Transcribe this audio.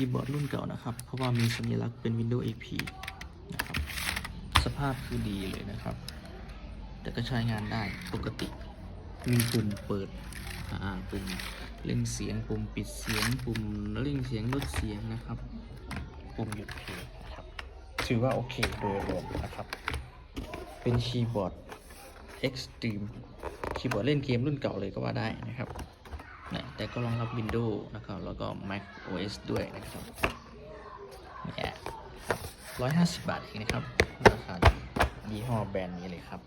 คีย์บอร์ดรุ่นเก่านะครับ เพราะว่ามีสัญลักษณ์เป็น Windows XP นะครับ สภาพคือดีเลยนะครับ แต่ก็ใช้งานได้ปกติ มีปุ่มเปิดปุ่มเร่งเสียง ปุ่มปิดเสียง ปุ่มเร่งเสียงลดเสียงนะครับ ปุ่มหยุดเพลงนะครับ ถือว่าโอเคโดยรวมนะครับ เป็นคีย์บอร์ด Extreme คีย์บอร์ดเล่นเกมรุ่นเก่าเลยก็ว่าได้นะครับ แต่ก็รองรับ Windows นะครับ แล้วก็ Mac OS ด้วยนะครับเนี่ยครับ150บาทเองนะครับ ราคาดียี่ห้อแบรนด์นี้เลยครับ